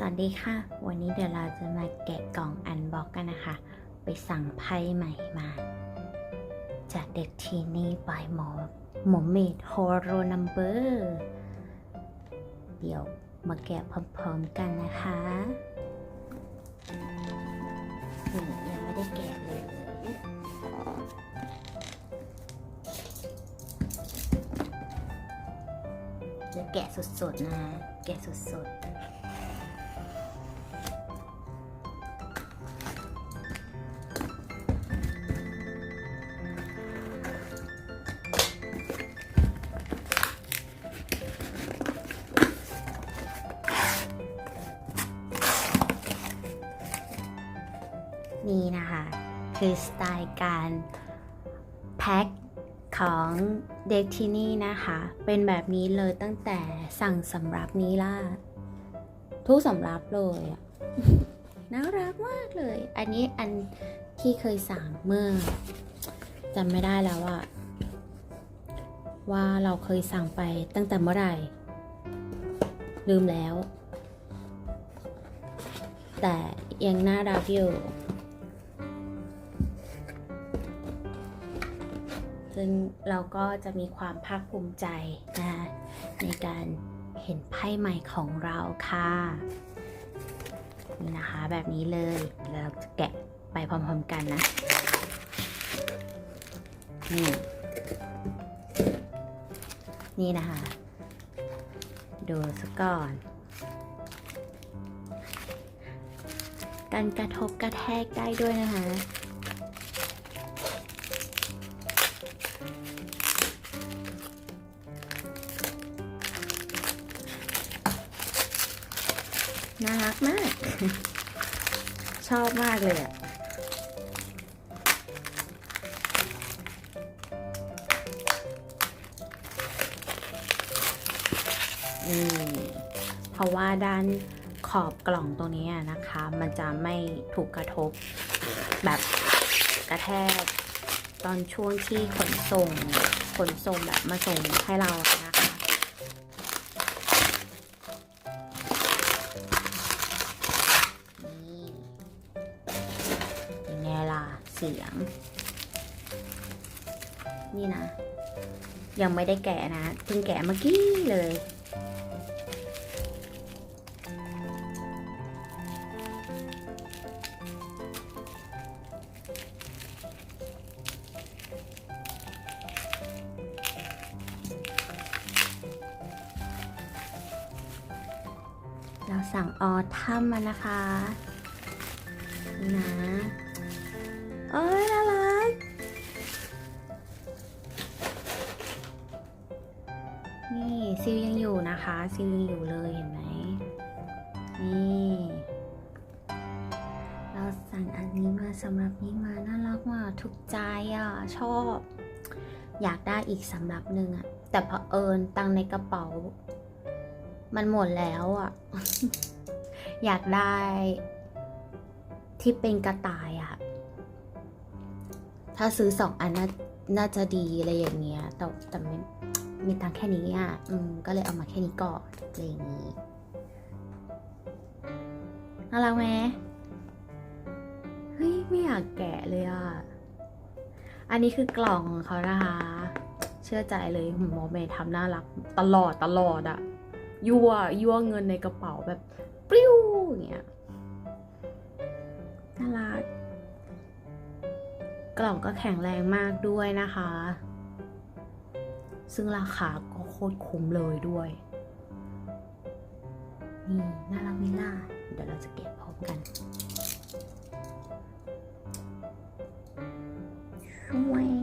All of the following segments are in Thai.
สวัสดีค่ะ วันนี้เดี๋ยวเราจะมาแกะกล่องอันบ็อกกันนะคะ ไปสั่งไพ่ใหม่มา จากเด็กทีนี่บายหมอหมอเมดโฮโรนัมเบอร์เดี๋ยวมาแกะพร้อมๆกันนะคะนี่ยังไม่ได้แกะเลยจะแกะสดๆนะ แกะสดๆ นี่นะคะ คือสไตล์การแพ็คของเด็กที่นี่นะคะ เป็นแบบนี้เลยตั้งแต่สั่งสำรับนี้ล่ะ ทุกสำรับเลยน่ารักมากเลย อันนี้อันที่เคยสั่งเมื่อจำไม่ได้แล้วอะว่าเราเคยสั่งไปตั้งแต่เมื่อไหร่ ลืมแล้ว แต่ยังน่ารักอยู่ ซึ่งเราก็จะมีความภาคภูมิใจนะในการเห็นไพ่ใหม่ของเราค่ะนี่นะคะแบบนี้เลยแล้วเราจะแกะไปพร้อมๆกันนะนี่นี่นะคะ ดูซะก่อน การกระทบกระแทกได้ด้วยนะคะ มาก ชอบมากเลยอะนี่เพราะว่าด้านขอบกล่องตรงนี้นะคะ มันจะไม่ถูกกระทบแบบกระแทก ตอนช่วงที่ขนส่งขนส่งแบบมาส่งให้เรานะ เสียง นี่นะ ยังไม่ได้แกะนะเพิ่งแกะเมื่อกี้เลยเราสั่งออทัมมานะคะนี่นะ เอ้ยน่ารัก นี่ซิลยังอยู่นะคะซิลยังอยู่เลยเห็นไหม นี่ เราสั่งอันนี้มาสำหรับนี้มาน่ารักมากถูกใจอะ ชอบ อยากได้อีกสำหรับหนึ่งอะ แต่เผอิญตังในกระเป๋า มันหมดแล้วอะ อยากได้ที่เป็นกระต่ายอะ ถ้าซื้อสองอันน่าน่าจะดีอะไรอย่างเงี้ย แต่แต่ไม่มีตังแค่นี้อะ อืม ก็เลยเอามาแค่นี้ก่อนอะไรอย่างงี้น่ารักไหมเฮ้ย ไม่อยากแกะเลยอะ อันนี้คือกล่องของเขานะคะ เชื่อใจเลยหมอเมย์ทำน่ารักตลอดตลอดอะยั่วยั่วเงินในกระเป๋าแบบปริ้วอย่างเงี้ย กล่องก็แข็งแรงมากด้วยนะคะ ซึ่งราคาก็โคตรคุ้มเลยด้วย นี่น่ารักวิล่า เดี๋ยวเราจะเก็บพร้อมกันช่วย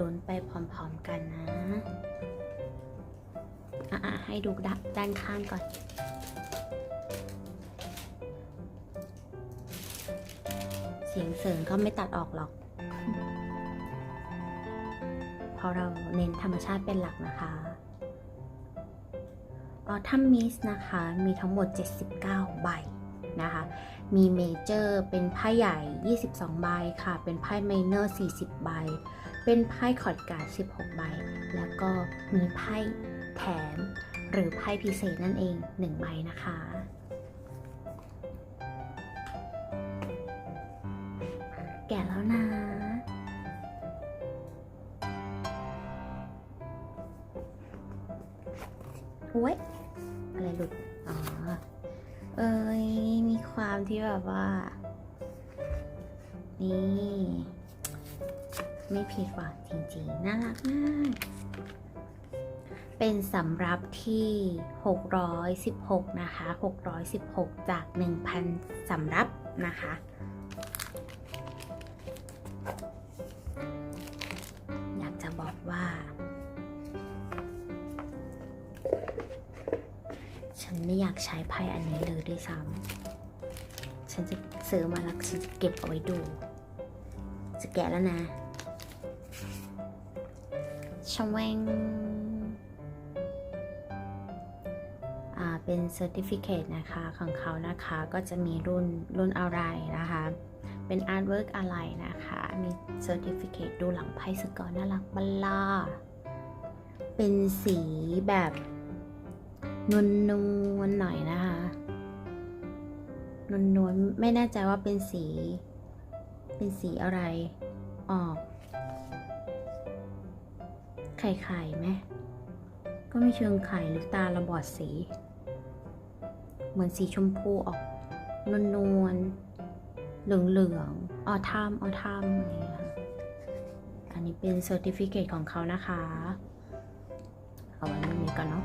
ลุ้นไปพร้อมๆกันนะ อะให้ดูดด้านข้างก่อน เสียงเสริงก็ไม่ตัดออกหรอก เพราะเราเน้นธรรมชาติเป็นหลักนะคะออทัมมิสนะคะ มีทั้งหมด 79 ใบนะคะ มีเมเจอร์เป็นไพ่ใหญ่ 22 ใบค่ะ เป็นไพ่ไมเนอร์ 40 ใบ เป็นไพ่คอร์ดการ์ด16 ใบ แล้วก็มีไพ่แถมหรือไพ่พิเศษนั่นเอง 1 ใบนะคะ แก่แล้วนะอุ้ยอะไรหลุด อ๋อ เอ้ย มีความที่แบบว่า นี่ ไม่ผิดหวังจริงๆ น่ารักมาก เป็นสำรับที่ 616 นะคะ 616 จาก 1,000 สำรับนะคะอยากจะบอกว่า ฉันไม่อยากใช้ไพ่อันนี้เลยด้วยซ้ำฉันจะซื้อมาแล้วฉันจะเก็บเอาไว้ดู จะแกะแล้วนะ ชวงเป็น Certificate นะคะของเขานะคะก็จะมีรุ่นรุ่นอะไรนะคะ เป็น Artwork อะไรนะคะ มี Certificate ดูหลังไพ่สกอร์น่ารักบัลลาเป็นสีแบบนวลนวลๆหน่อยนะคะนวลนวลๆไม่แน่ใจว่าเป็นสี เป็นสีอะไรออก ข่ไข่ไหมก็ไม่เชิงไข่หรือตาระบอดสี เหมือนสีชมพูออกนวลนวลเหลืองเหลืองๆออทามออทามอะไรเงี้ยอันนี้เป็นเซอร์ติฟิเคตของเขานะคะ เอาไว้ตรงนี้กันเนาะ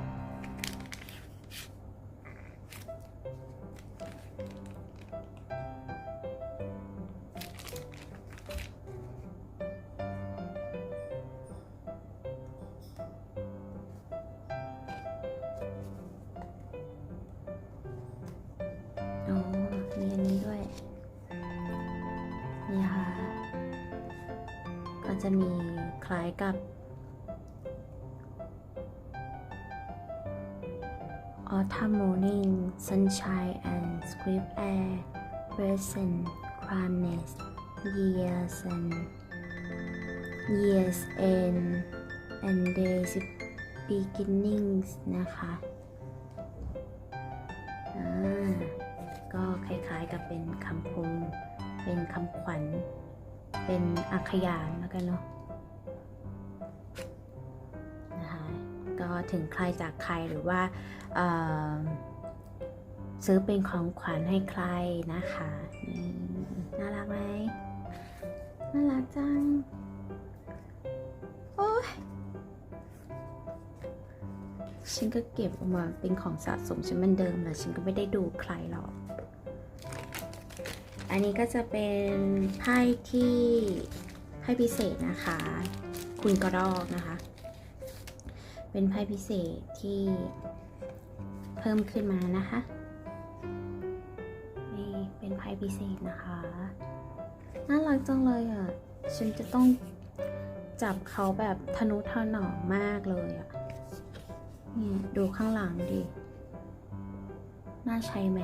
ก็จะมีคล้ายกับ Autumn morning sunshine and script air present calmness years and years end and days beginnings นะคะอ่าก็คล้ายๆกับเป็นคำคมเป็นคำขวัญ เป็นอักขยานแล้วกันเนาะนะคะก็ถึงใครจากใครหรือว่าซื้อเป็นของขวัญให้ใครนะคะน่ารักไหมน่ารักจัง โอ้ยฉันก็เก็บออกมาเป็นของสะสมฉันเหมือนเดิมแหละฉันก็ไม่ได้ดูใครหรอก อันนี้ก็จะเป็นไพ่ที่ไพ่พิเศษนะคะ คุณกระรอกนะคะ เป็นไพ่พิเศษที่เพิ่มขึ้นมานะคะนี่เป็นไพ่พิเศษนะคะน่ารักจังเลยอะฉันจะต้องจับเขาแบบทนุถนอมมากเลยอะนี่ดูข้างหลังดิ น่าใช้ไหม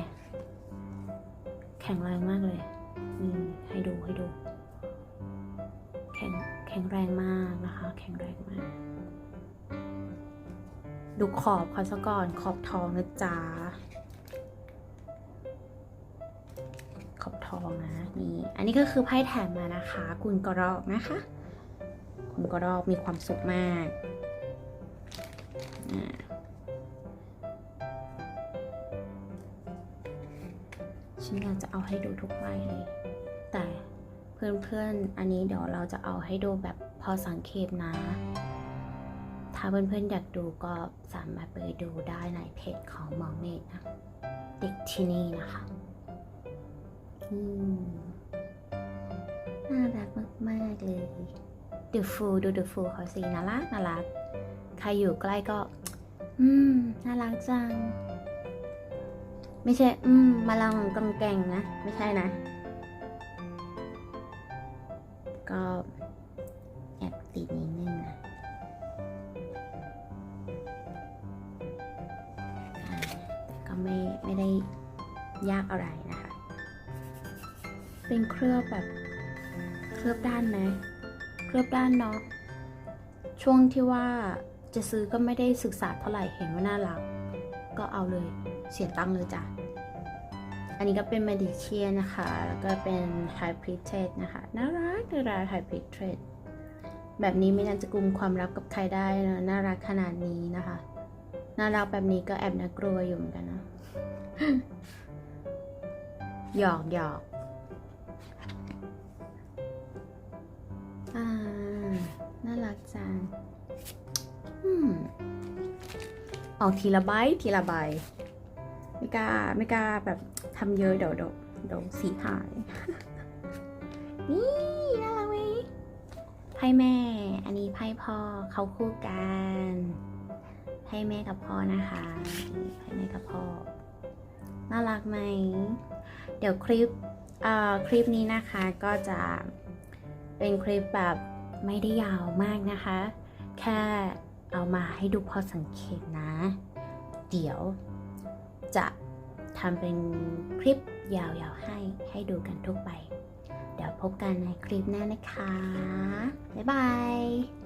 แข็งแรงมากเลยนี่ให้ดูให้ดู แข็งแข็งแรงมากนะคะ แข็งแรงมาก ดูขอบเขาซะก่อนขอบทองนะจ๊ะขอบทองนะนี่ อันนี้ก็คือไพ่แถมมานะคะ คุณกระรอกนะคะ คุณกระรอกมีความสุขมาก ฉันอยากจะเอาให้ดูทุกใบเลย แต่เพื่อนๆ อันนี้เดี๋ยวเราจะเอาให้ดูแบบพอสังเกตนะ ถ้าเพื่อนๆ อยากดูก็สามารถไปดูได้ในเพจของหมอเมดนะ เด็กที่นี่นะคะ อืม น่ารักมากๆเลยดูฟูดูดูฟูเขาสิน่ารักน่ารัก ใครอยู่ใกล้ก็ อืม น่ารักจัง ไม่ใช่ อืม มาลองกองแกงนะ ไม่ใช่นะ ก็แอบติดนิดนึงนะอ่าแต่ก็ไม่ไม่ได้ยากอะไรนะคะ เป็นเคลือบแบบเคลือบด้านไหมเคลือบด้านเนาะ ช่วงที่ว่าจะซื้อก็ไม่ได้ศึกษาเท่าไหร่เห็นว่าน่ารัก ก็เอาเลยเสียตังค์เลยจ้ะ อันนี้ก็เป็น m e d i c i a n นะคะ แล้วก็เป็น High p r e t e d นะคะ น่ารักน่ารัก High p r e t e d แบบนี้ไม่น่าจะกลุ่มความลับกับใครได้นะน่ารักขนาดนี้นะคะ น่ารักแบบนี้ก็แอบน่ากลัวอยู่เหมือนกันนะ หยอกหยอกอ่า น่ารักจังอืมออกทีละใบทีละใบ ไม่กล้าไม่กล้าแบบ ทำเยอะเดี๋ยวเดี๋ยวเดี๋ยวสีหาย นี่น่ารักไหมไพ่แม่ อันนี้ไพ่พ่อเขาคู่กันไพ่แม่กับพ่อนะคะไพ่แม่กับพ่อ น่ารักไหม เดี๋ยวคลิปเอ่อคลิปนี้นะคะก็จะเป็นคลิปแบบไม่ได้ยาวมากนะคะ แค่เอามาให้ดูพอสังเกตนะ เดี๋ยวจะ ทำเป็นคลิปยาวๆให้ให้ดูกันทุกไป เดี๋ยวพบกันในคลิปหน้านะคะ บ๊ายบาย